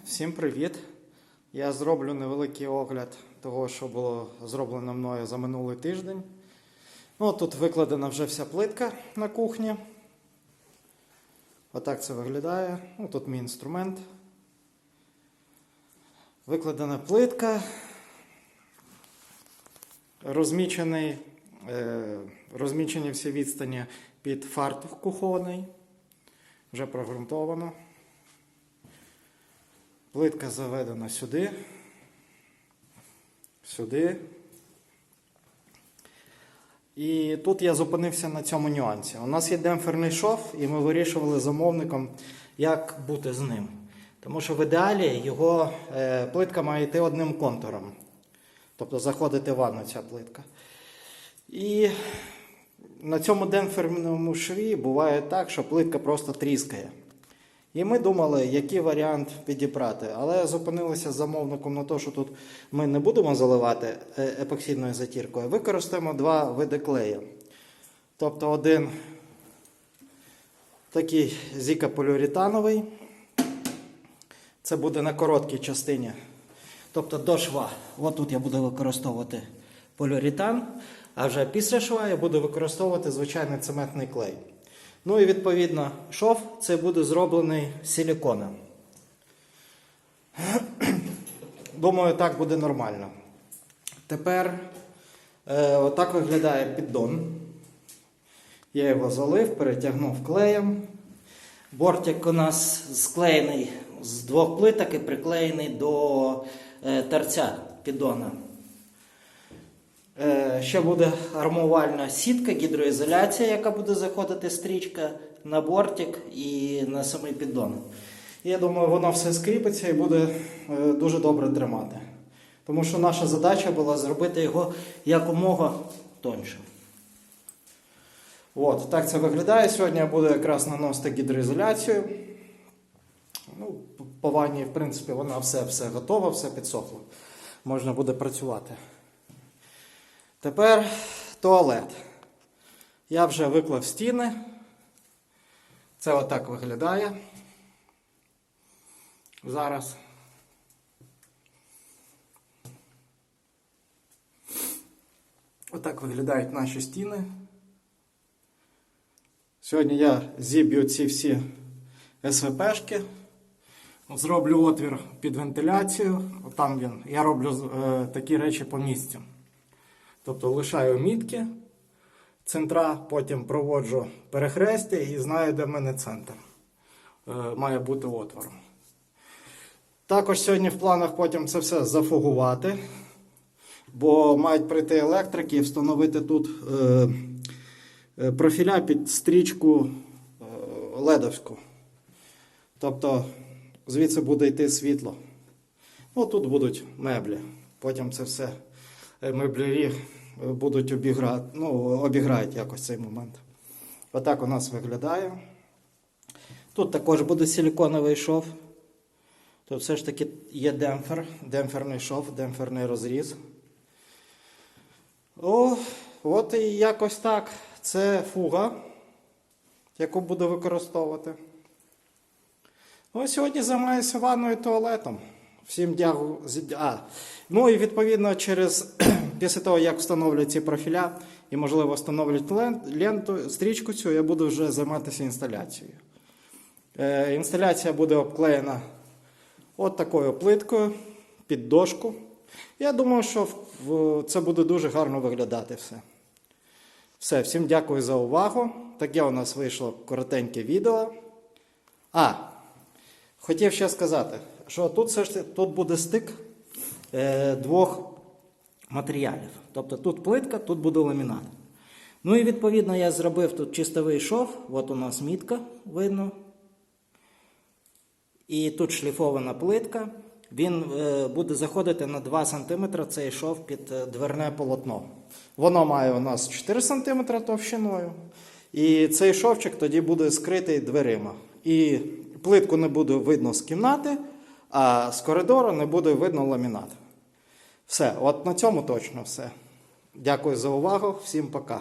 Всім привіт! Я зроблю невеликий огляд того, що було зроблено мною за минулий тиждень. Ну, тут викладена вже вся плитка на кухні. Отак це виглядає. Ну, тут мій інструмент. Викладена плитка. Розмічений, е, розмічені всі відстані під фартух кухонний. Вже прогрунтовано. Плитка заведена сюди. Сюди. І тут я зупинився на цьому нюансі. У нас є демпферний шов, і ми вирішували замовником, як бути з ним. Тому що в ідеалі його е, плитка має йти одним контуром. Тобто заходити в ванну ця плитка. І на цьому демпферному шві буває так, що плитка просто тріскає. І ми думали, який варіант підібрати. Але зупинилися з замовником на те, що тут ми не будемо заливати е, епоксидною затіркою, використаємо два види клею. Тобто один такий зікополіуретановий. Це буде на короткій частині. Тобто до шва. От тут я буду використовувати поліуретан, а вже після шва я буду використовувати звичайний цементний клей. Ну і відповідно шов це буде зроблений з силікона. Думаю, так буде нормально. Тепер е, отак виглядає піддон. Я його залив, перетягнув клеєм. Бортик у нас склеєний з двох плиток і приклеєний до е, торця піддона. Ще буде армувальна сітка, гідроізоляція, яка буде заходити стрічка на бортик і на самий піддон. Я думаю, воно все скріпиться і буде е, дуже добре тримати. Тому що наша задача була зробити його якомога тоньше. От, так це виглядає. Сьогодні я буду якраз наносити гідроізоляцію. Ну, по ванні, в принципі, вона все, все готова, все підсохло. Можна буде працювати. Тепер туалет. Я вже виклав стіни. Це отак виглядає. Зараз. Отак виглядають наші стіни. Сьогодні я зіб'ю ці всі СВПшки. Зроблю отвір під вентиляцію. Там він. Я роблю е, такі речі по місцю. Тобто лишаю мітки центра, потім проводжу перехрестя і знаю, де в мене центр. Е, має бути отвором. Також сьогодні в планах потім це все зафугувати, бо мають прийти електрики і встановити тут е, е, профіля під стрічку ледовську. Тобто звідси буде йти світло. Ну, тут будуть меблі. Потім це все меблярі е, будуть обіграти, ну, обіграють якось цей момент. Отак у нас виглядає. Тут також буде силіконовий шов. Тут все ж таки є демпфер, демпферний шов, демпферний розріз. О, от і якось так. Це фуга, яку буду використовувати. Ну, сьогодні займаюся ванною і туалетом. Всім дякую. А, ну і відповідно, через після того, як встановлю ці профіля і, можливо, встановлять ленту, стрічку цю, я буду вже займатися інсталяцією. Е, інсталяція буде обклеєна от такою плиткою під дошку. Я думаю, що в- це буде дуже гарно виглядати все. Все, всім дякую за увагу. Таке у нас вийшло коротеньке відео. А, хотів ще сказати, що тут, все ж, тут буде стик е, двох матеріалів. Тобто тут плитка, тут буде ламінат. Ну і відповідно я зробив тут чистовий шов. От у нас мітка видно. І тут шліфована плитка. Він е, буде заходити на 2 см цей шов під е, дверне полотно. Воно має у нас 4 см товщиною. І цей шовчик тоді буде скритий дверима. І плитку не буде видно з кімнати, а з коридору не буде видно ламінат. Все, от на цьому точно все. Дякую за увагу, всім пока.